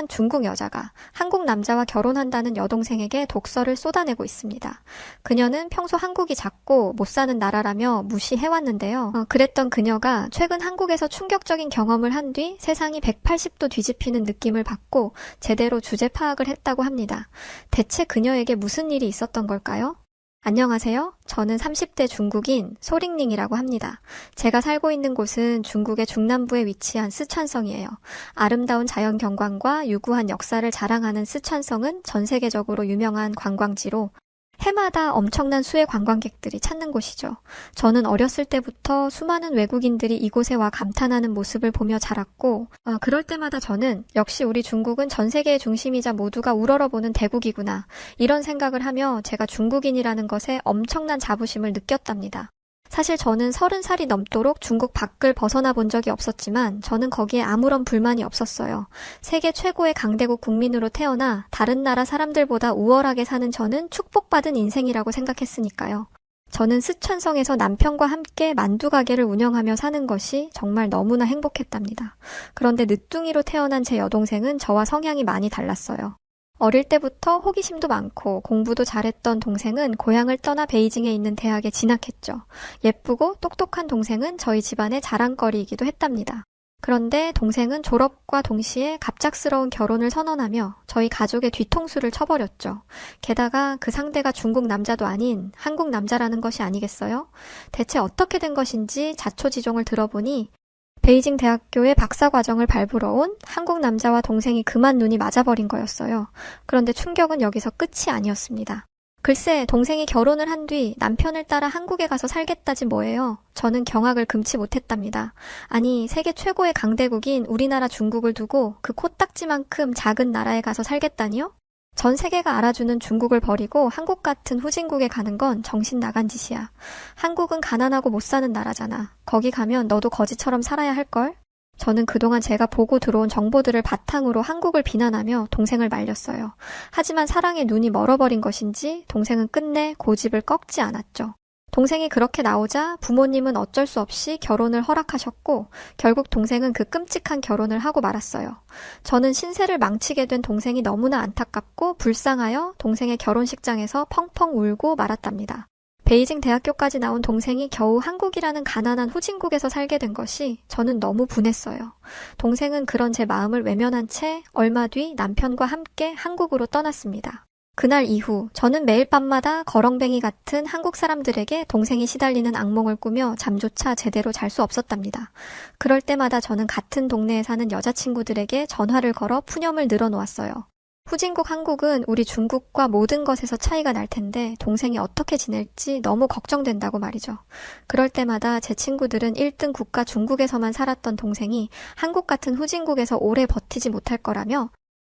한 중국 여자가 한국 남자와 결혼한다는 여동생에게 독서를 쏟아내고 있습니다. 그녀는 평소 한국이 작고 못 사는 나라라며 무시해왔는데요. 어, 그랬던 그녀가 최근 한국에서 충격적인 경험을 한 뒤 세상이 180도 뒤집히는 느낌을 받고 제대로 주제 파악을 했다고 합니다. 대체 그녀에게 무슨 일이 있었던 걸까요? 안녕하세요. 저는 30대 중국인 소링닝이라고 합니다. 제가 살고 있는 곳은 중국의 중남부에 위치한 스촨성이에요. 아름다운 자연 경관과 유구한 역사를 자랑하는 스촨성은 전 세계적으로 유명한 관광지로 해마다 엄청난 수의 관광객들이 찾는 곳이죠. 저는 어렸을 때부터 수많은 외국인들이 이곳에 와 감탄하는 모습을 보며 자랐고, 아, 그럴 때마다 저는 역시 우리 중국은 전 세계의 중심이자 모두가 우러러보는 대국이구나. 이런 생각을 하며 제가 중국인이라는 것에 엄청난 자부심을 느꼈답니다. 사실 저는 서른 살이 넘도록 중국 밖을 벗어나 본 적이 없었지만 저는 거기에 아무런 불만이 없었어요. 세계 최고의 강대국 국민으로 태어나 다른 나라 사람들보다 우월하게 사는 저는 축복받은 인생이라고 생각했으니까요. 저는 스촨성에서 남편과 함께 만두 가게를 운영하며 사는 것이 정말 너무나 행복했답니다. 그런데 늦둥이로 태어난 제 여동생은 저와 성향이 많이 달랐어요. 어릴 때부터 호기심도 많고 공부도 잘했던 동생은 고향을 떠나 베이징에 있는 대학에 진학했죠. 예쁘고 똑똑한 동생은 저희 집안의 자랑거리이기도 했답니다. 그런데 동생은 졸업과 동시에 갑작스러운 결혼을 선언하며 저희 가족의 뒤통수를 쳐버렸죠. 게다가 그 상대가 중국 남자도 아닌 한국 남자라는 것이 아니겠어요? 대체 어떻게 된 것인지 자초지종을 들어보니 베이징 대학교의 박사 과정을 밟으러 온 한국 남자와 동생이 그만 눈이 맞아버린 거였어요. 그런데 충격은 여기서 끝이 아니었습니다. 글쎄, 동생이 결혼을 한 뒤 남편을 따라 한국에 가서 살겠다지 뭐예요. 저는 경악을 금치 못했답니다. 아니, 세계 최고의 강대국인 우리나라 중국을 두고 그 코딱지만큼 작은 나라에 가서 살겠다니요? 전 세계가 알아주는 중국을 버리고 한국 같은 후진국에 가는 건 정신 나간 짓이야. 한국은 가난하고 못 사는 나라잖아. 거기 가면 너도 거지처럼 살아야 할걸? 저는 그동안 제가 보고 들어온 정보들을 바탕으로 한국을 비난하며 동생을 말렸어요. 하지만 사랑에 눈이 멀어버린 것인지 동생은 끝내 고집을 꺾지 않았죠. 동생이 그렇게 나오자 부모님은 어쩔 수 없이 결혼을 허락하셨고 결국 동생은 그 끔찍한 결혼을 하고 말았어요. 저는 신세를 망치게 된 동생이 너무나 안타깝고 불쌍하여 동생의 결혼식장에서 펑펑 울고 말았답니다. 베이징 대학교까지 나온 동생이 겨우 한국이라는 가난한 후진국에서 살게 된 것이 저는 너무 분했어요. 동생은 그런 제 마음을 외면한 채 얼마 뒤 남편과 함께 한국으로 떠났습니다. 그날 이후 저는 매일 밤마다 거렁뱅이 같은 한국 사람들에게 동생이 시달리는 악몽을 꾸며 잠조차 제대로 잘 수 없었답니다. 그럴 때마다 저는 같은 동네에 사는 여자친구들에게 전화를 걸어 푸념을 늘어놓았어요. 후진국 한국은 우리 중국과 모든 것에서 차이가 날 텐데 동생이 어떻게 지낼지 너무 걱정된다고 말이죠. 그럴 때마다 제 친구들은 1등 국가 중국에서만 살았던 동생이 한국 같은 후진국에서 오래 버티지 못할 거라며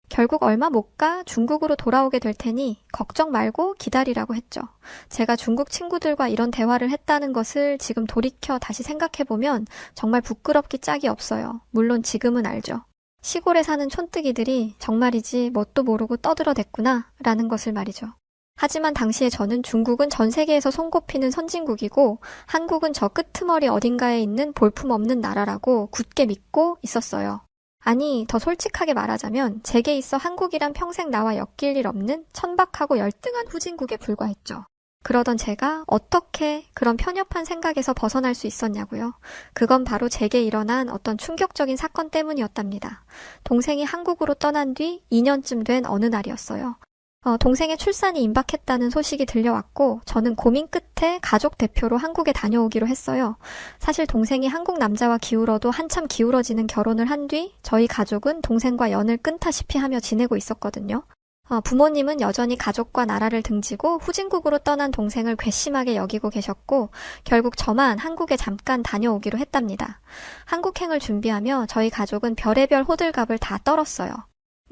결국 얼마 못 가 중국으로 돌아오게 될 테니 걱정 말고 기다리라고 했죠. 제가 중국 친구들과 이런 대화를 했다는 것을 지금 돌이켜 다시 생각해보면 정말 부끄럽기 짝이 없어요. 물론 지금은 알죠. 시골에 사는 촌뜨기들이 정말이지 뭣도 모르고 떠들어댔구나 라는 것을 말이죠. 하지만 당시에 저는 중국은 전 세계에서 손꼽히는 선진국이고 한국은 저 끄트머리 어딘가에 있는 볼품없는 나라라고 굳게 믿고 있었어요. 아니, 더 솔직하게 말하자면 제게 있어 한국이란 평생 나와 엮일 일 없는 천박하고 열등한 후진국에 불과했죠. 그러던 제가 어떻게 그런 편협한 생각에서 벗어날 수 있었냐고요. 그건 바로 제게 일어난 어떤 충격적인 사건 때문이었답니다. 동생이 한국으로 떠난 뒤 2년쯤 된 어느 날이었어요. 어, 동생의 출산이 임박했다는 소식이 들려왔고 저는 고민 끝에 가족 대표로 한국에 다녀오기로 했어요. 사실 동생이 한국 남자와 기울어도 한참 기울어지는 결혼을 한 뒤 저희 가족은 동생과 연을 끊다시피 하며 지내고 있었거든요. 어, 부모님은 여전히 가족과 나라를 등지고 후진국으로 떠난 동생을 괘씸하게 여기고 계셨고 결국 저만 한국에 잠깐 다녀오기로 했답니다. 한국행을 준비하며 저희 가족은 별의별 호들갑을 다 떨었어요.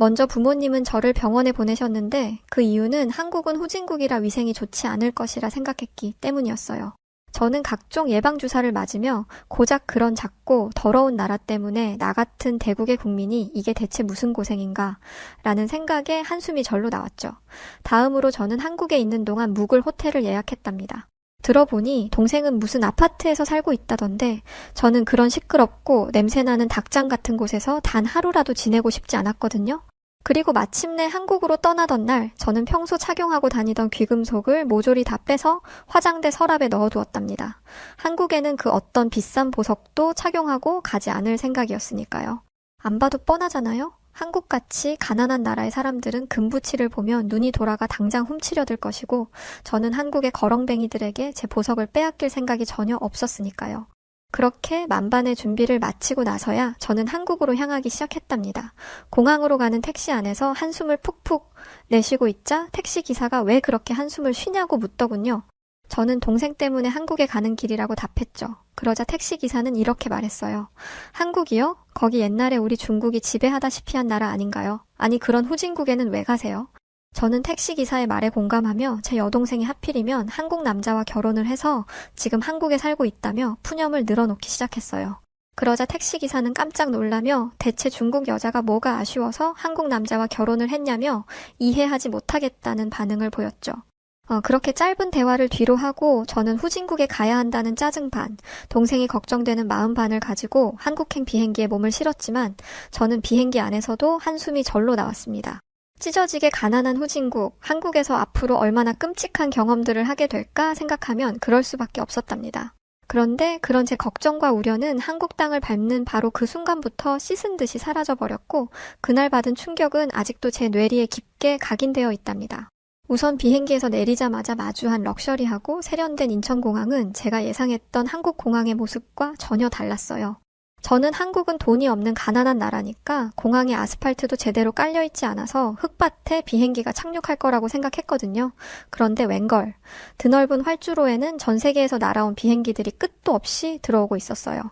먼저 부모님은 저를 병원에 보내셨는데 그 이유는 한국은 후진국이라 위생이 좋지 않을 것이라 생각했기 때문이었어요. 저는 각종 예방주사를 맞으며 고작 그런 작고 더러운 나라 때문에 나 같은 대국의 국민이 이게 대체 무슨 고생인가 라는 생각에 한숨이 절로 나왔죠. 다음으로 저는 한국에 있는 동안 묵을 호텔을 예약했답니다. 들어보니 동생은 무슨 아파트에서 살고 있다던데 저는 그런 시끄럽고 냄새나는 닭장 같은 곳에서 단 하루라도 지내고 싶지 않았거든요. 그리고 마침내 한국으로 떠나던 날 저는 평소 착용하고 다니던 귀금속을 모조리 다 빼서 화장대 서랍에 넣어두었답니다. 한국에는 그 어떤 비싼 보석도 착용하고 가지 않을 생각이었으니까요. 안 봐도 뻔하잖아요? 한국같이 가난한 나라의 사람들은 금부치를 보면 눈이 돌아가 당장 훔치려 들 것이고 저는 한국의 거렁뱅이들에게 제 보석을 빼앗길 생각이 전혀 없었으니까요. 그렇게 만반의 준비를 마치고 나서야 저는 한국으로 향하기 시작했답니다. 공항으로 가는 택시 안에서 한숨을 푹푹 내쉬고 있자 택시 기사가 왜 그렇게 한숨을 쉬냐고 묻더군요. 저는 동생 때문에 한국에 가는 길이라고 답했죠. 그러자 택시 기사는 이렇게 말했어요. 한국이요? 거기 옛날에 우리 중국이 지배하다시피 한 나라 아닌가요? 아니 그런 후진국에는 왜 가세요? 저는 택시 기사의 말에 공감하며 제 여동생이 하필이면 한국 남자와 결혼을 해서 지금 한국에 살고 있다며 푸념을 늘어놓기 시작했어요. 그러자 택시 기사는 깜짝 놀라며 대체 중국 여자가 뭐가 아쉬워서 한국 남자와 결혼을 했냐며 이해하지 못하겠다는 반응을 보였죠. 어, 그렇게 짧은 대화를 뒤로 하고 저는 후진국에 가야 한다는 짜증 반, 동생이 걱정되는 마음 반을 가지고 한국행 비행기에 몸을 실었지만 저는 비행기 안에서도 한숨이 절로 나왔습니다. 찢어지게 가난한 후진국, 한국에서 앞으로 얼마나 끔찍한 경험들을 하게 될까 생각하면 그럴 수밖에 없었답니다. 그런데 그런 제 걱정과 우려는 한국 땅을 밟는 바로 그 순간부터 씻은 듯이 사라져 버렸고 그날 받은 충격은 아직도 제 뇌리에 깊게 각인되어 있답니다. 우선 비행기에서 내리자마자 마주한 럭셔리하고 세련된 인천공항은 제가 예상했던 한국 공항의 모습과 전혀 달랐어요. 저는 한국은 돈이 없는 가난한 나라니까 공항에 아스팔트도 제대로 깔려있지 않아서 흙밭에 비행기가 착륙할 거라고 생각했거든요. 그런데 웬걸. 드넓은 활주로에는 전 세계에서 날아온 비행기들이 끝도 없이 들어오고 있었어요.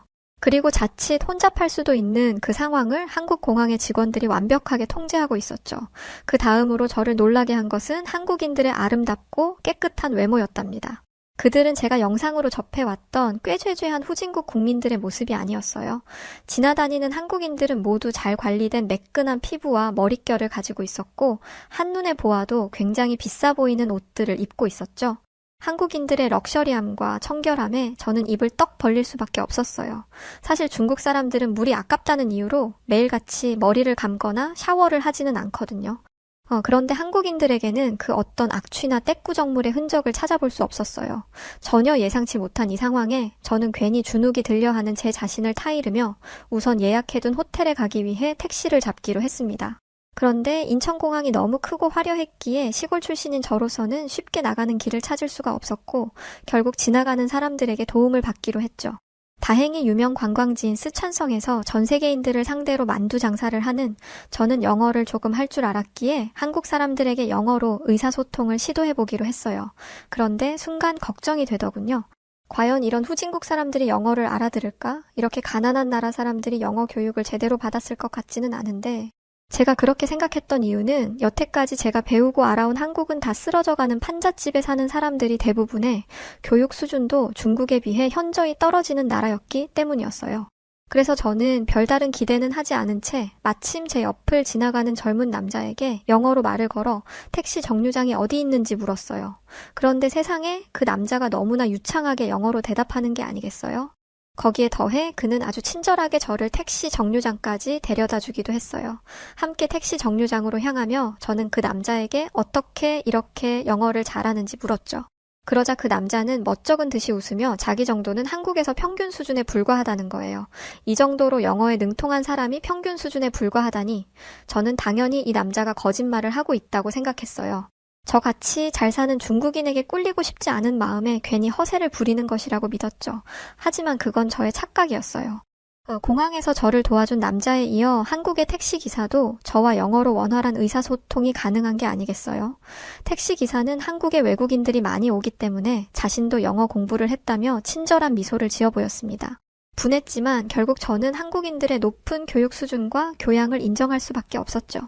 그리고 자칫 혼잡할 수도 있는 그 상황을 한국 공항의 직원들이 완벽하게 통제하고 있었죠. 그 다음으로 저를 놀라게 한 것은 한국인들의 아름답고 깨끗한 외모였답니다. 그들은 제가 영상으로 접해왔던 꾀죄죄한 후진국 국민들의 모습이 아니었어요. 지나다니는 한국인들은 모두 잘 관리된 매끈한 피부와 머릿결을 가지고 있었고, 한눈에 보아도 굉장히 비싸 보이는 옷들을 입고 있었죠. 한국인들의 럭셔리함과 청결함에 저는 입을 떡 벌릴 수밖에 없었어요. 사실 중국 사람들은 물이 아깝다는 이유로 매일같이 머리를 감거나 샤워를 하지는 않거든요. 어, 그런데 한국인들에게는 그 어떤 악취나 떼꾸정물의 흔적을 찾아볼 수 없었어요. 전혀 예상치 못한 이 상황에 저는 괜히 주눅이 들려 하는 제 자신을 타이르며 우선 예약해둔 호텔에 가기 위해 택시를 잡기로 했습니다. 그런데 인천공항이 너무 크고 화려했기에 시골 출신인 저로서는 쉽게 나가는 길을 찾을 수가 없었고 결국 지나가는 사람들에게 도움을 받기로 했죠. 다행히 유명 관광지인 스촨성에서 전 세계인들을 상대로 만두 장사를 하는 저는 영어를 조금 할 줄 알았기에 한국 사람들에게 영어로 의사소통을 시도해 보기로 했어요. 그런데 순간 걱정이 되더군요. 과연 이런 후진국 사람들이 영어를 알아들을까? 이렇게 가난한 나라 사람들이 영어 교육을 제대로 받았을 것 같지는 않은데 제가 그렇게 생각했던 이유는 여태까지 제가 배우고 알아온 한국은 다 쓰러져가는 판잣집에 사는 사람들이 대부분의 교육 수준도 중국에 비해 현저히 떨어지는 나라였기 때문이었어요. 그래서 저는 별다른 기대는 하지 않은 채 마침 제 옆을 지나가는 젊은 남자에게 영어로 말을 걸어 택시 정류장이 어디 있는지 물었어요. 그런데 세상에 그 남자가 너무나 유창하게 영어로 대답하는 게 아니겠어요? 거기에 더해 그는 아주 친절하게 저를 택시 정류장까지 데려다 주기도 했어요. 함께 택시 정류장으로 향하며 저는 그 남자에게 어떻게 이렇게 영어를 잘하는지 물었죠. 그러자 그 남자는 멋쩍은 듯이 웃으며 자기 정도는 한국에서 평균 수준에 불과하다는 거예요. 이 정도로 영어에 능통한 사람이 평균 수준에 불과하다니 저는 당연히 이 남자가 거짓말을 하고 있다고 생각했어요. 저같이 잘 사는 중국인에게 꿀리고 싶지 않은 마음에 괜히 허세를 부리는 것이라고 믿었죠. 하지만 그건 저의 착각이었어요. 어, 공항에서 저를 도와준 남자에 이어 한국의 택시기사도 저와 영어로 원활한 의사소통이 가능한 게 아니겠어요? 택시기사는 한국의 외국인들이 많이 오기 때문에 자신도 영어 공부를 했다며 친절한 미소를 지어 보였습니다. 분했지만 결국 저는 한국인들의 높은 교육 수준과 교양을 인정할 수밖에 없었죠.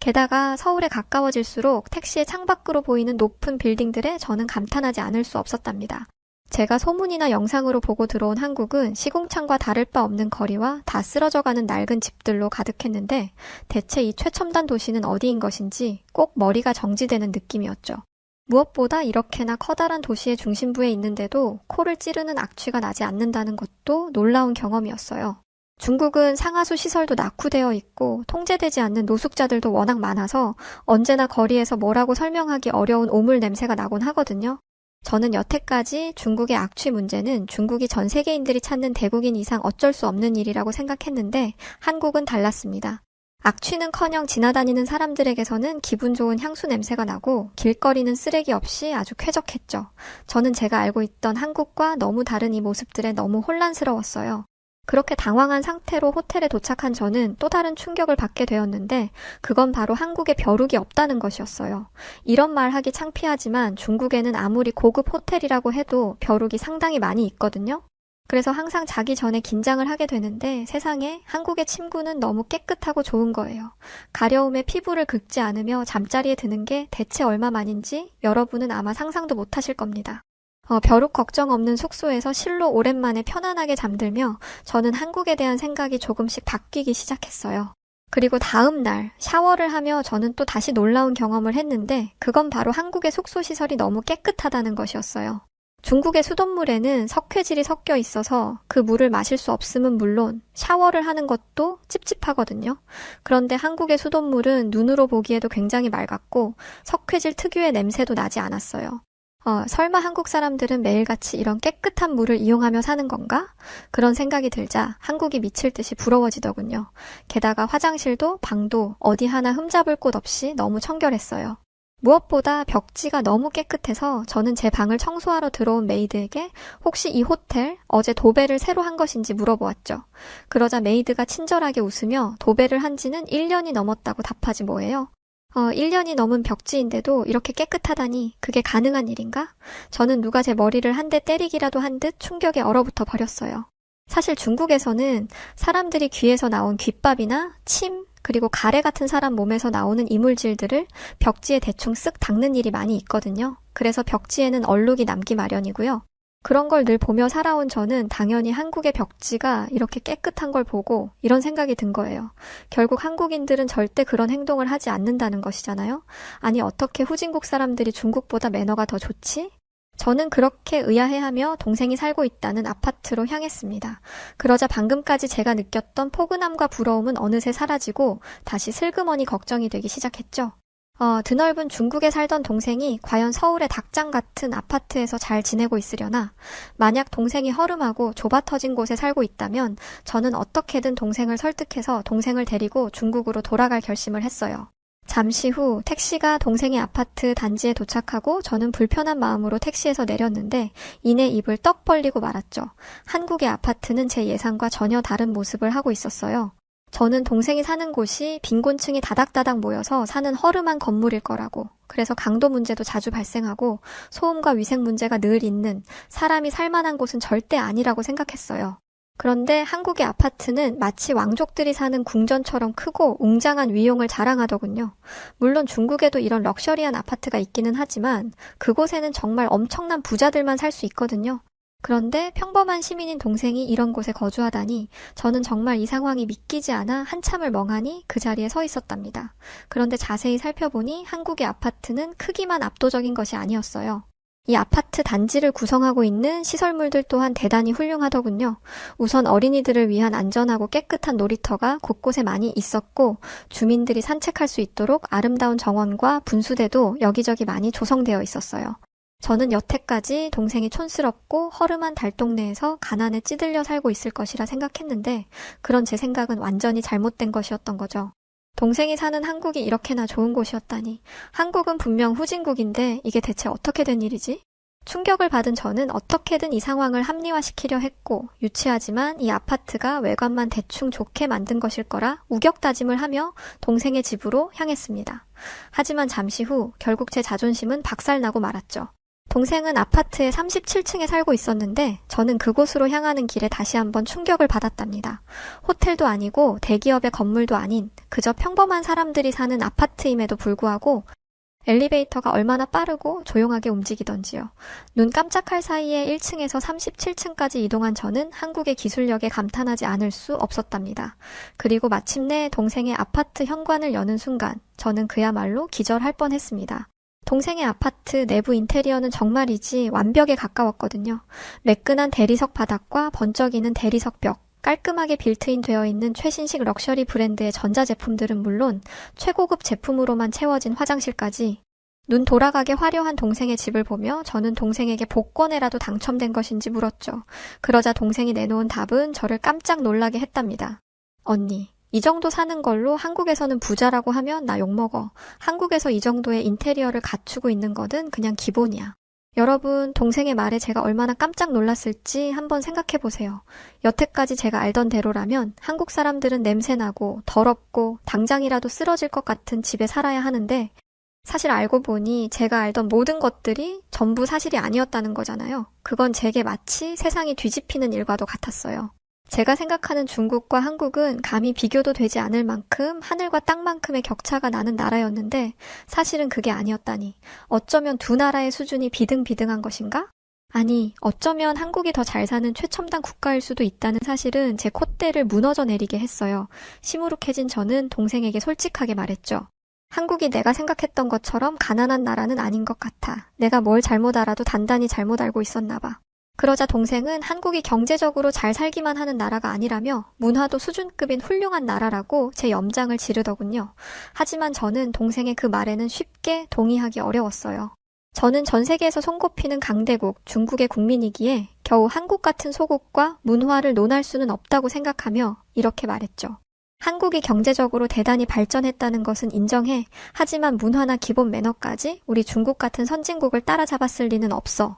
게다가 서울에 가까워질수록 택시의 창밖으로 보이는 높은 빌딩들에 저는 감탄하지 않을 수 없었답니다. 제가 소문이나 영상으로 보고 들어온 한국은 시공창과 다를 바 없는 거리와 다 쓰러져가는 낡은 집들로 가득했는데 대체 이 최첨단 도시는 어디인 것인지 꼭 머리가 정지되는 느낌이었죠. 무엇보다 이렇게나 커다란 도시의 중심부에 있는데도 코를 찌르는 악취가 나지 않는다는 것도 놀라운 경험이었어요. 중국은 상하수 시설도 낙후되어 있고 통제되지 않는 노숙자들도 워낙 많아서 언제나 거리에서 뭐라고 설명하기 어려운 오물 냄새가 나곤 하거든요. 저는 여태까지 중국의 악취 문제는 중국이 전 세계인들이 찾는 대국인 이상 어쩔 수 없는 일이라고 생각했는데 한국은 달랐습니다. 악취는커녕 지나다니는 사람들에게서는 기분 좋은 향수 냄새가 나고 길거리는 쓰레기 없이 아주 쾌적했죠. 저는 제가 알고 있던 한국과 너무 다른 이 모습들에 너무 혼란스러웠어요. 그렇게 당황한 상태로 호텔에 도착한 저는 또 다른 충격을 받게 되었는데 그건 바로 한국에 벼룩이 없다는 것이었어요. 이런 말 하기 창피하지만 중국에는 아무리 고급 호텔이라고 해도 벼룩이 상당히 많이 있거든요. 그래서 항상 자기 전에 긴장을 하게 되는데 세상에 한국의 침구는 너무 깨끗하고 좋은 거예요. 가려움에 피부를 긁지 않으며 잠자리에 드는 게 대체 얼마만인지 여러분은 아마 상상도 못 하실 겁니다. 어, 벼룩 걱정 없는 숙소에서 실로 오랜만에 편안하게 잠들며 저는 한국에 대한 생각이 조금씩 바뀌기 시작했어요. 그리고 다음 날 샤워를 하며 저는 또 다시 놀라운 경험을 했는데 그건 바로 한국의 숙소 시설이 너무 깨끗하다는 것이었어요. 중국의 수돗물에는 석회질이 섞여 있어서 그 물을 마실 수 없음은 물론 샤워를 하는 것도 찝찝하거든요. 그런데 한국의 수돗물은 눈으로 보기에도 굉장히 맑았고 석회질 특유의 냄새도 나지 않았어요. 어, 설마 한국 사람들은 매일같이 이런 깨끗한 물을 이용하며 사는 건가? 그런 생각이 들자 한국이 미칠 듯이 부러워지더군요. 게다가 화장실도 방도 어디 하나 흠잡을 곳 없이 너무 청결했어요. 무엇보다 벽지가 너무 깨끗해서 저는 제 방을 청소하러 들어온 메이드에게 혹시 이 호텔 어제 도배를 새로 한 것인지 물어보았죠. 그러자 메이드가 친절하게 웃으며 도배를 한 지는 1년이 넘었다고 답하지 뭐예요. 어, 1년이 넘은 벽지인데도 이렇게 깨끗하다니 그게 가능한 일인가? 저는 누가 제 머리를 한 대 때리기라도 한 듯 충격에 얼어붙어 버렸어요. 사실 중국에서는 사람들이 귀에서 나온 귓밥이나 침, 그리고 가래 같은 사람 몸에서 나오는 이물질들을 벽지에 대충 쓱 닦는 일이 많이 있거든요. 그래서 벽지에는 얼룩이 남기 마련이고요. 그런 걸 늘 보며 살아온 저는 당연히 한국의 벽지가 이렇게 깨끗한 걸 보고 이런 생각이 든 거예요. 결국 한국인들은 절대 그런 행동을 하지 않는다는 것이잖아요. 아니, 어떻게 후진국 사람들이 중국보다 매너가 더 좋지? 저는 그렇게 의아해하며 동생이 살고 있다는 아파트로 향했습니다. 그러자 방금까지 제가 느꼈던 포근함과 부러움은 어느새 사라지고 다시 슬그머니 걱정이 되기 시작했죠. 어, 드넓은 중국에 살던 동생이 과연 서울의 닭장 같은 아파트에서 잘 지내고 있으려나? 만약 동생이 허름하고 좁아 터진 곳에 살고 있다면 저는 어떻게든 동생을 설득해서 동생을 데리고 중국으로 돌아갈 결심을 했어요. 잠시 후 택시가 동생의 아파트 단지에 도착하고 저는 불편한 마음으로 택시에서 내렸는데 이내 입을 떡 벌리고 말았죠. 한국의 아파트는 제 예상과 전혀 다른 모습을 하고 있었어요. 저는 동생이 사는 곳이 빈곤층이 다닥다닥 모여서 사는 허름한 건물일 거라고. 그래서 강도 문제도 자주 발생하고 소음과 위생 문제가 늘 있는 사람이 살만한 곳은 절대 아니라고 생각했어요. 그런데 한국의 아파트는 마치 왕족들이 사는 궁전처럼 크고 웅장한 위용을 자랑하더군요. 물론 중국에도 이런 럭셔리한 아파트가 있기는 하지만 그곳에는 정말 엄청난 부자들만 살 수 있거든요. 그런데 평범한 시민인 동생이 이런 곳에 거주하다니 저는 정말 이 상황이 믿기지 않아 한참을 멍하니 그 자리에 서 있었답니다. 그런데 자세히 살펴보니 한국의 아파트는 크기만 압도적인 것이 아니었어요. 이 아파트 단지를 구성하고 있는 시설물들 또한 대단히 훌륭하더군요. 우선 어린이들을 위한 안전하고 깨끗한 놀이터가 곳곳에 많이 있었고 주민들이 산책할 수 있도록 아름다운 정원과 분수대도 여기저기 많이 조성되어 있었어요. 저는 여태까지 동생이 촌스럽고 허름한 달동네에서 가난에 찌들려 살고 있을 것이라 생각했는데 그런 제 생각은 완전히 잘못된 것이었던 거죠. 동생이 사는 한국이 이렇게나 좋은 곳이었다니. 한국은 분명 후진국인데 이게 대체 어떻게 된 일이지? 충격을 받은 저는 어떻게든 이 상황을 합리화시키려 했고, 유치하지만 이 아파트가 외관만 대충 좋게 만든 것일 거라 우격다짐을 하며 동생의 집으로 향했습니다. 하지만 잠시 후 결국 제 자존심은 박살나고 말았죠. 동생은 아파트의 37층에 살고 있었는데 저는 그곳으로 향하는 길에 다시 한번 충격을 받았답니다. 호텔도 아니고 대기업의 건물도 아닌 그저 평범한 사람들이 사는 아파트임에도 불구하고 엘리베이터가 얼마나 빠르고 조용하게 움직이던지요. 눈 깜짝할 사이에 1층에서 37층까지 이동한 저는 한국의 기술력에 감탄하지 않을 수 없었답니다. 그리고 마침내 동생의 아파트 현관을 여는 순간 저는 그야말로 기절할 뻔했습니다. 동생의 아파트 내부 인테리어는 정말이지 완벽에 가까웠거든요. 매끈한 대리석 바닥과 번쩍이는 대리석 벽, 깔끔하게 빌트인 되어 있는 최신식 럭셔리 브랜드의 전자제품들은 물론 최고급 제품으로만 채워진 화장실까지 눈 돌아가게 화려한 동생의 집을 보며 저는 동생에게 복권에라도 당첨된 것인지 물었죠. 그러자 동생이 내놓은 답은 저를 깜짝 놀라게 했답니다. 언니, 이 정도 사는 걸로 한국에서는 부자라고 하면 나 욕먹어. 한국에서 이 정도의 인테리어를 갖추고 있는 거는 그냥 기본이야. 여러분, 동생의 말에 제가 얼마나 깜짝 놀랐을지 한번 생각해 보세요. 여태까지 제가 알던 대로라면 한국 사람들은 냄새나고 더럽고 당장이라도 쓰러질 것 같은 집에 살아야 하는데 사실 알고 보니 제가 알던 모든 것들이 전부 사실이 아니었다는 거잖아요. 그건 제게 마치 세상이 뒤집히는 일과도 같았어요. 제가 생각하는 중국과 한국은 감히 비교도 되지 않을 만큼 하늘과 땅만큼의 격차가 나는 나라였는데 사실은 그게 아니었다니. 어쩌면 두 나라의 수준이 비등비등한 것인가? 아니, 어쩌면 한국이 더 잘 사는 최첨단 국가일 수도 있다는 사실은 제 콧대를 무너져 내리게 했어요. 시무룩해진 저는 동생에게 솔직하게 말했죠. 한국이 내가 생각했던 것처럼 가난한 나라는 아닌 것 같아. 내가 뭘 잘못 알아도 단단히 잘못 알고 있었나 봐. 그러자 동생은 한국이 경제적으로 잘 살기만 하는 나라가 아니라며 문화도 수준급인 훌륭한 나라라고 제 염장을 지르더군요. 하지만 저는 동생의 그 말에는 쉽게 동의하기 어려웠어요. 저는 전 세계에서 손꼽히는 강대국 중국의 국민이기에 겨우 한국 같은 소국과 문화를 논할 수는 없다고 생각하며 이렇게 말했죠. 한국이 경제적으로 대단히 발전했다는 것은 인정해. 하지만 문화나 기본 매너까지 우리 중국 같은 선진국을 따라잡았을 리는 없어.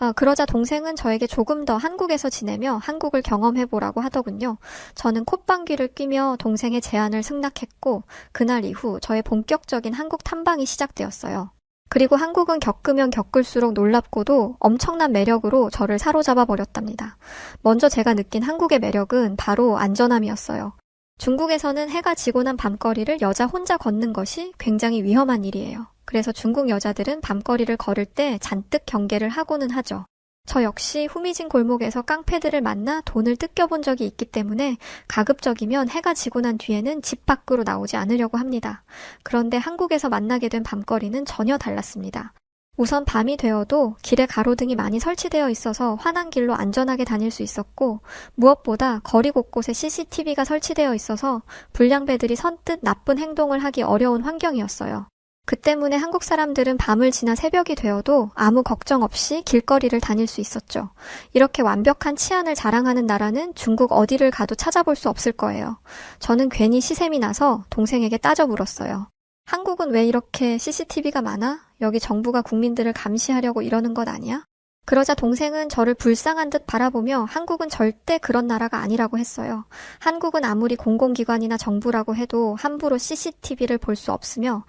아, 그러자 동생은 저에게 조금 더 한국에서 지내며 한국을 경험해보라고 하더군요. 저는 콧방귀를 뀌며 동생의 제안을 승낙했고, 그날 이후 저의 본격적인 한국 탐방이 시작되었어요. 그리고 한국은 겪으면 겪을수록 놀랍고도 엄청난 매력으로 저를 사로잡아 버렸답니다. 먼저 제가 느낀 한국의 매력은 바로 안전함이었어요. 중국에서는 해가 지고 난 밤거리를 여자 혼자 걷는 것이 굉장히 위험한 일이에요. 그래서 중국 여자들은 밤거리를 걸을 때 잔뜩 경계를 하고는 하죠. 저 역시 후미진 골목에서 깡패들을 만나 돈을 뜯겨본 적이 있기 때문에 가급적이면 해가 지고 난 뒤에는 집 밖으로 나오지 않으려고 합니다. 그런데 한국에서 만나게 된 밤거리는 전혀 달랐습니다. 우선 밤이 되어도 길에 가로등이 많이 설치되어 있어서 환한 길로 안전하게 다닐 수 있었고 무엇보다 거리 곳곳에 CCTV가 설치되어 있어서 불량배들이 선뜻 나쁜 행동을 하기 어려운 환경이었어요. 그 때문에 한국 사람들은 밤을 지나 새벽이 되어도 아무 걱정 없이 길거리를 다닐 수 있었죠. 이렇게 완벽한 치안을 자랑하는 나라는 중국 어디를 가도 찾아볼 수 없을 거예요. 저는 괜히 시샘이 나서 동생에게 따져 물었어요. 한국은 왜 이렇게 CCTV가 많아? 여기 정부가 국민들을 감시하려고 이러는 것 아니야? 그러자 동생은 저를 불쌍한 듯 바라보며 한국은 절대 그런 나라가 아니라고 했어요. 한국은 아무리 공공기관이나 정부라고 해도 함부로 CCTV를 볼 수 없으며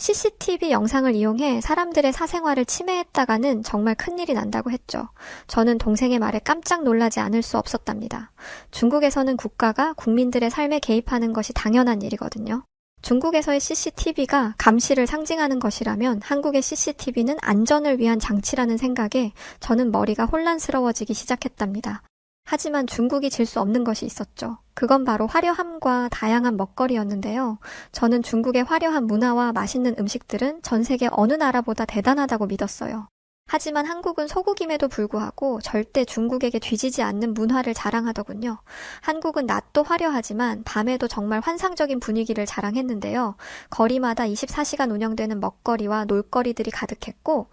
CCTV 영상을 이용해 사람들의 사생활을 침해했다가는 정말 큰일이 난다고 했죠. 저는 동생의 말에 깜짝 놀라지 않을 수 없었답니다. 중국에서는 국가가 국민들의 삶에 개입하는 것이 당연한 일이거든요. 중국에서의 CCTV가 감시를 상징하는 것이라면 한국의 CCTV는 안전을 위한 장치라는 생각에 저는 머리가 혼란스러워지기 시작했답니다. 하지만 중국이 질 수 없는 것이 있었죠. 그건 바로 화려함과 다양한 먹거리였는데요. 저는 중국의 화려한 문화와 맛있는 음식들은 전 세계 어느 나라보다 대단하다고 믿었어요. 하지만 한국은 소국임에도 불구하고 절대 중국에게 뒤지지 않는 문화를 자랑하더군요. 한국은 낮도 화려하지만 밤에도 정말 환상적인 분위기를 자랑했는데요. 거리마다 24시간 운영되는 먹거리와 놀거리들이 가득했고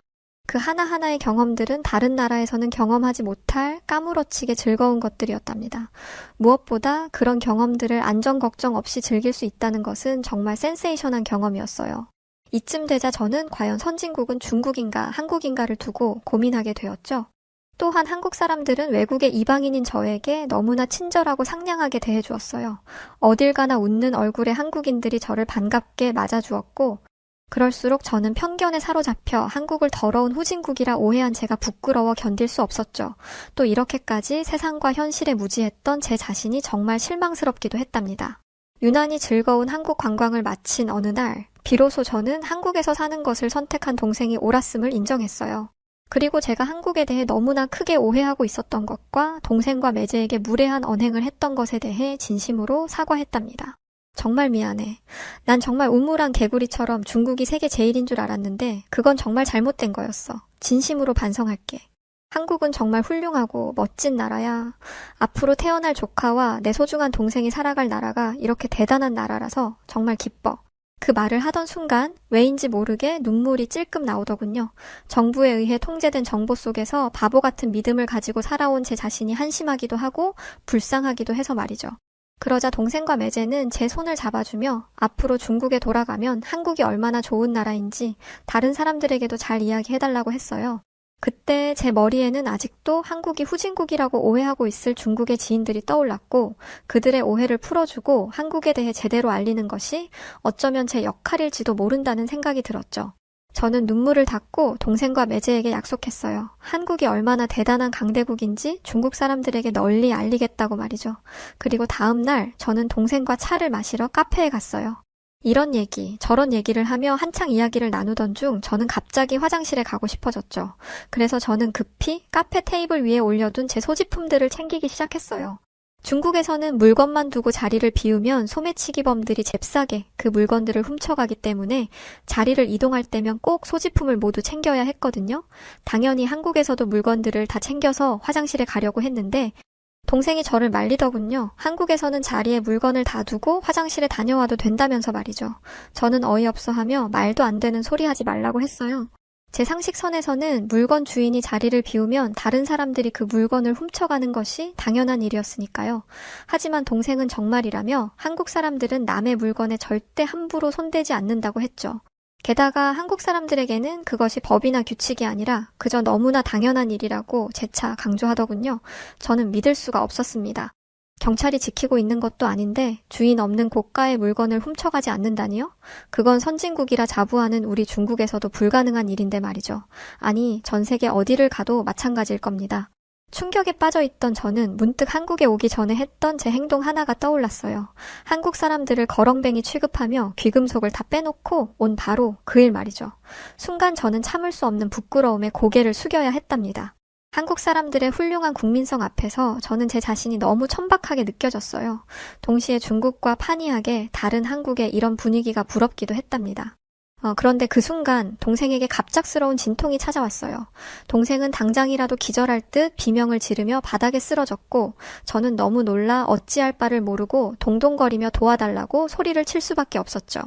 그 하나하나의 경험들은 다른 나라에서는 경험하지 못할 까무러치게 즐거운 것들이었답니다. 무엇보다 그런 경험들을 안전 걱정 없이 즐길 수 있다는 것은 정말 센세이션한 경험이었어요. 이쯤 되자 저는 과연 선진국은 중국인가 한국인가를 두고 고민하게 되었죠. 또한 한국 사람들은 외국의 이방인인 저에게 너무나 친절하고 상냥하게 대해주었어요. 어딜 가나 웃는 얼굴의 한국인들이 저를 반갑게 맞아주었고, 그럴수록 저는 편견에 사로잡혀 한국을 더러운 후진국이라 오해한 제가 부끄러워 견딜 수 없었죠. 또 이렇게까지 세상과 현실에 무지했던 제 자신이 정말 실망스럽기도 했답니다. 유난히 즐거운 한국 관광을 마친 어느 날, 비로소 저는 한국에서 사는 것을 선택한 동생이 옳았음을 인정했어요. 그리고 제가 한국에 대해 너무나 크게 오해하고 있었던 것과 동생과 매제에게 무례한 언행을 했던 것에 대해 진심으로 사과했답니다. 정말 미안해. 난 정말 우물한 개구리처럼 중국이 세계 제일인 줄 알았는데 그건 정말 잘못된 거였어. 진심으로 반성할게. 한국은 정말 훌륭하고 멋진 나라야. 앞으로 태어날 조카와 내 소중한 동생이 살아갈 나라가 이렇게 대단한 나라라서 정말 기뻐. 그 말을 하던 순간 왜인지 모르게 눈물이 찔끔 나오더군요. 정부에 의해 통제된 정보 속에서 바보 같은 믿음을 가지고 살아온 제 자신이 한심하기도 하고 불쌍하기도 해서 말이죠. 그러자 동생과 매제는 제 손을 잡아주며 앞으로 중국에 돌아가면 한국이 얼마나 좋은 나라인지 다른 사람들에게도 잘 이야기해달라고 했어요. 그때 제 머리에는 아직도 한국이 후진국이라고 오해하고 있을 중국의 지인들이 떠올랐고 그들의 오해를 풀어주고 한국에 대해 제대로 알리는 것이 어쩌면 제 역할일지도 모른다는 생각이 들었죠. 저는 눈물을 닦고 동생과 매제에게 약속했어요. 한국이 얼마나 대단한 강대국인지 중국 사람들에게 널리 알리겠다고 말이죠. 그리고 다음 날 저는 동생과 차를 마시러 카페에 갔어요. 이런 얘기, 저런 얘기를 하며 한창 이야기를 나누던 중 저는 갑자기 화장실에 가고 싶어졌죠. 그래서 저는 급히 카페 테이블 위에 올려둔 제 소지품들을 챙기기 시작했어요. 중국에서는 물건만 두고 자리를 비우면 소매치기범들이 잽싸게 그 물건들을 훔쳐가기 때문에 자리를 이동할 때면 꼭 소지품을 모두 챙겨야 했거든요. 당연히 한국에서도 물건들을 다 챙겨서 화장실에 가려고 했는데 동생이 저를 말리더군요. 한국에서는 자리에 물건을 다 두고 화장실에 다녀와도 된다면서 말이죠. 저는 어이없어 하며 말도 안 되는 소리 하지 말라고 했어요. 제 상식선에서는 물건 주인이 자리를 비우면 다른 사람들이 그 물건을 훔쳐가는 것이 당연한 일이었으니까요. 하지만 동생은 정말이라며 한국 사람들은 남의 물건에 절대 함부로 손대지 않는다고 했죠. 게다가 한국 사람들에게는 그것이 법이나 규칙이 아니라 그저 너무나 당연한 일이라고 재차 강조하더군요. 저는 믿을 수가 없었습니다. 경찰이 지키고 있는 것도 아닌데 주인 없는 고가의 물건을 훔쳐가지 않는다니요? 그건 선진국이라 자부하는 우리 중국에서도 불가능한 일인데 말이죠. 아니, 전 세계 어디를 가도 마찬가지일 겁니다. 충격에 빠져 있던 저는 문득 한국에 오기 전에 했던 제 행동 하나가 떠올랐어요. 한국 사람들을 거렁뱅이 취급하며 귀금속을 다 빼놓고 온 바로 그 일 말이죠. 순간 저는 참을 수 없는 부끄러움에 고개를 숙여야 했답니다. 한국 사람들의 훌륭한 국민성 앞에서 저는 제 자신이 너무 천박하게 느껴졌어요. 동시에 중국과 판이하게 다른 한국의 이런 분위기가 부럽기도 했답니다. 어, 그런데 그 순간 동생에게 갑작스러운 진통이 찾아왔어요. 동생은 당장이라도 기절할 듯 비명을 지르며 바닥에 쓰러졌고 저는 너무 놀라 어찌할 바를 모르고 동동거리며 도와달라고 소리를 칠 수밖에 없었죠.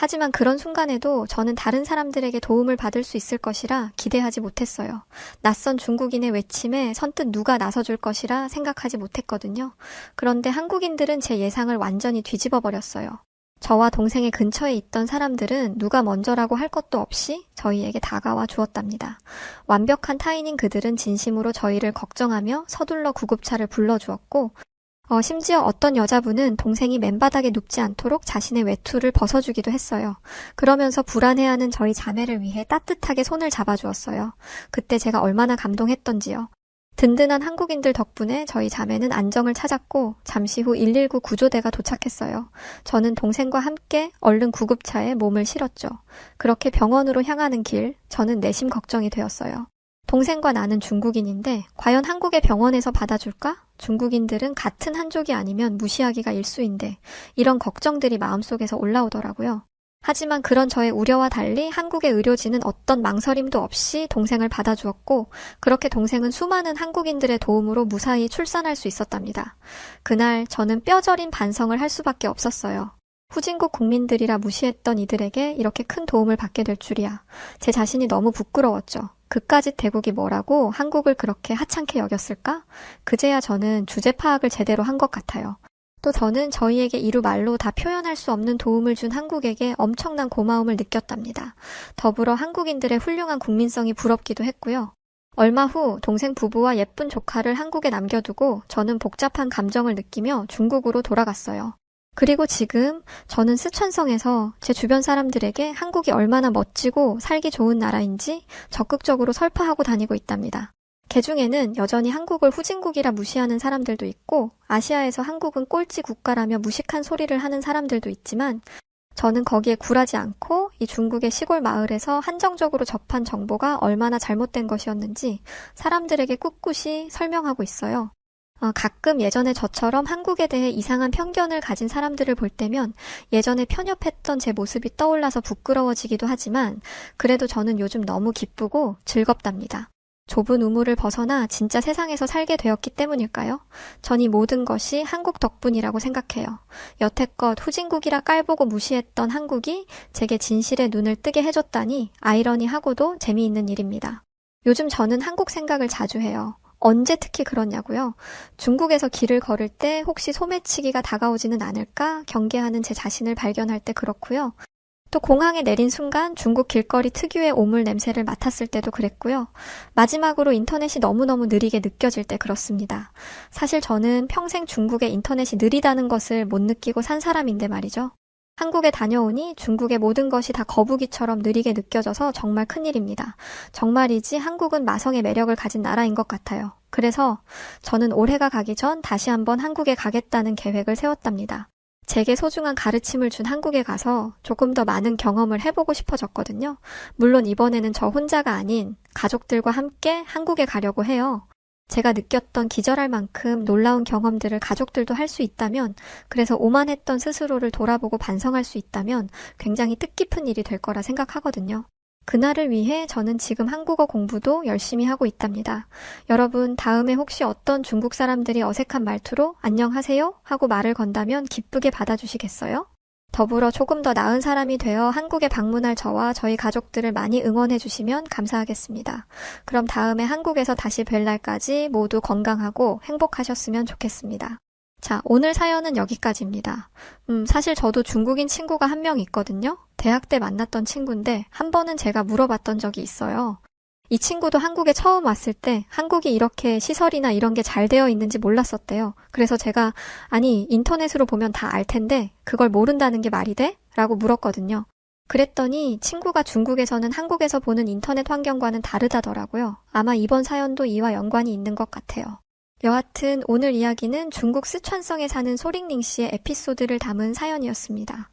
하지만 그런 순간에도 저는 다른 사람들에게 도움을 받을 수 있을 것이라 기대하지 못했어요. 낯선 중국인의 외침에 선뜻 누가 나서줄 것이라 생각하지 못했거든요. 그런데 한국인들은 제 예상을 완전히 뒤집어 버렸어요. 저와 동생의 근처에 있던 사람들은 누가 먼저라고 할 것도 없이 저희에게 다가와 주었답니다. 완벽한 타인인 그들은 진심으로 저희를 걱정하며 서둘러 구급차를 불러주었고, 어, 심지어 어떤 여자분은 동생이 맨바닥에 눕지 않도록 자신의 외투를 벗어주기도 했어요. 그러면서 불안해하는 저희 자매를 위해 따뜻하게 손을 잡아주었어요. 그때 제가 얼마나 감동했던지요. 든든한 한국인들 덕분에 저희 자매는 안정을 찾았고 잠시 후 119 구조대가 도착했어요. 저는 동생과 함께 얼른 구급차에 몸을 실었죠. 그렇게 병원으로 향하는 길, 저는 내심 걱정이 되었어요. 동생과 나는 중국인인데 과연 한국의 병원에서 받아줄까? 중국인들은 같은 한족이 아니면 무시하기가 일수인데 이런 걱정들이 마음속에서 올라오더라고요. 하지만 그런 저의 우려와 달리 한국의 의료진은 어떤 망설임도 없이 동생을 받아주었고 그렇게 동생은 수많은 한국인들의 도움으로 무사히 출산할 수 있었답니다. 그날 저는 뼈저린 반성을 할 수밖에 없었어요. 후진국 국민들이라 무시했던 이들에게 이렇게 큰 도움을 받게 될 줄이야. 제 자신이 너무 부끄러웠죠. 그까짓 대국이 뭐라고 한국을 그렇게 하찮게 여겼을까? 그제야 저는 주제 파악을 제대로 한 것 같아요. 또 저는 저희에게 이루 말로 다 표현할 수 없는 도움을 준 한국에게 엄청난 고마움을 느꼈답니다. 더불어 한국인들의 훌륭한 국민성이 부럽기도 했고요. 얼마 후 동생 부부와 예쁜 조카를 한국에 남겨두고 저는 복잡한 감정을 느끼며 중국으로 돌아갔어요. 그리고 지금 저는 스촨성에서 제 주변 사람들에게 한국이 얼마나 멋지고 살기 좋은 나라인지 적극적으로 설파하고 다니고 있답니다. 개 중에는 여전히 한국을 후진국이라 무시하는 사람들도 있고 아시아에서 한국은 꼴찌 국가라며 무식한 소리를 하는 사람들도 있지만 저는 거기에 굴하지 않고 이 중국의 시골 마을에서 한정적으로 접한 정보가 얼마나 잘못된 것이었는지 사람들에게 꿋꿋이 설명하고 있어요. 어, 가끔 예전에 저처럼 한국에 대해 이상한 편견을 가진 사람들을 볼 때면 예전에 편협했던 제 모습이 떠올라서 부끄러워지기도 하지만 그래도 저는 요즘 너무 기쁘고 즐겁답니다. 좁은 우물을 벗어나 진짜 세상에서 살게 되었기 때문일까요? 전 이 모든 것이 한국 덕분이라고 생각해요. 여태껏 후진국이라 깔보고 무시했던 한국이 제게 진실의 눈을 뜨게 해줬다니 아이러니하고도 재미있는 일입니다. 요즘 저는 한국 생각을 자주 해요. 언제 특히 그러냐고요? 중국에서 길을 걸을 때 혹시 소매치기가 다가오지는 않을까 경계하는 제 자신을 발견할 때 그렇고요. 또 공항에 내린 순간 중국 길거리 특유의 오물 냄새를 맡았을 때도 그랬고요. 마지막으로 인터넷이 너무너무 느리게 느껴질 때 그렇습니다. 사실 저는 평생 중국의 인터넷이 느리다는 것을 못 느끼고 산 사람인데 말이죠. 한국에 다녀오니 중국의 모든 것이 다 거북이처럼 느리게 느껴져서 정말 큰일입니다. 정말이지 한국은 마성의 매력을 가진 나라인 것 같아요. 그래서 저는 올해가 가기 전 다시 한번 한국에 가겠다는 계획을 세웠답니다. 제게 소중한 가르침을 준 한국에 가서 조금 더 많은 경험을 해보고 싶어졌거든요. 물론 이번에는 저 혼자가 아닌 가족들과 함께 한국에 가려고 해요. 제가 느꼈던 기절할 만큼 놀라운 경험들을 가족들도 할 수 있다면, 그래서 오만했던 스스로를 돌아보고 반성할 수 있다면 굉장히 뜻깊은 일이 될 거라 생각하거든요. 그날을 위해 저는 지금 한국어 공부도 열심히 하고 있답니다. 여러분, 다음에 혹시 어떤 중국 사람들이 어색한 말투로 안녕하세요? 하고 말을 건다면 기쁘게 받아주시겠어요? 더불어 조금 더 나은 사람이 되어 한국에 방문할 저와 저희 가족들을 많이 응원해 주시면 감사하겠습니다. 그럼 다음에 한국에서 다시 뵐 날까지 모두 건강하고 행복하셨으면 좋겠습니다. 자, 오늘 사연은 여기까지입니다. 음, 사실 저도 중국인 친구가 한 명 있거든요. 대학 때 만났던 친구인데 한 번은 제가 물어봤던 적이 있어요. 이 친구도 한국에 처음 왔을 때 한국이 이렇게 시설이나 이런 게 잘 되어 있는지 몰랐었대요. 그래서 제가 아니 인터넷으로 보면 다 알 텐데 그걸 모른다는 게 말이 돼? 라고 물었거든요. 그랬더니 친구가 중국에서는 한국에서 보는 인터넷 환경과는 다르다더라고요. 아마 이번 사연도 이와 연관이 있는 것 같아요. 여하튼 오늘 이야기는 중국 스촨성에 사는 소링링 씨의 에피소드를 담은 사연이었습니다.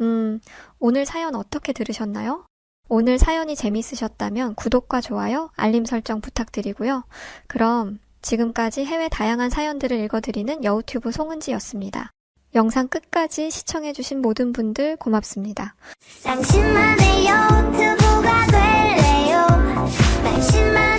음, 오늘 사연 어떻게 들으셨나요? 오늘 사연이 재밌으셨다면 구독과 좋아요, 알림 설정 부탁드리고요. 그럼 지금까지 해외 다양한 사연들을 읽어드리는 여우튜브 송은지였습니다. 영상 끝까지 시청해주신 모든 분들 고맙습니다. 당신만의 여우튜브가 될래요. 당신만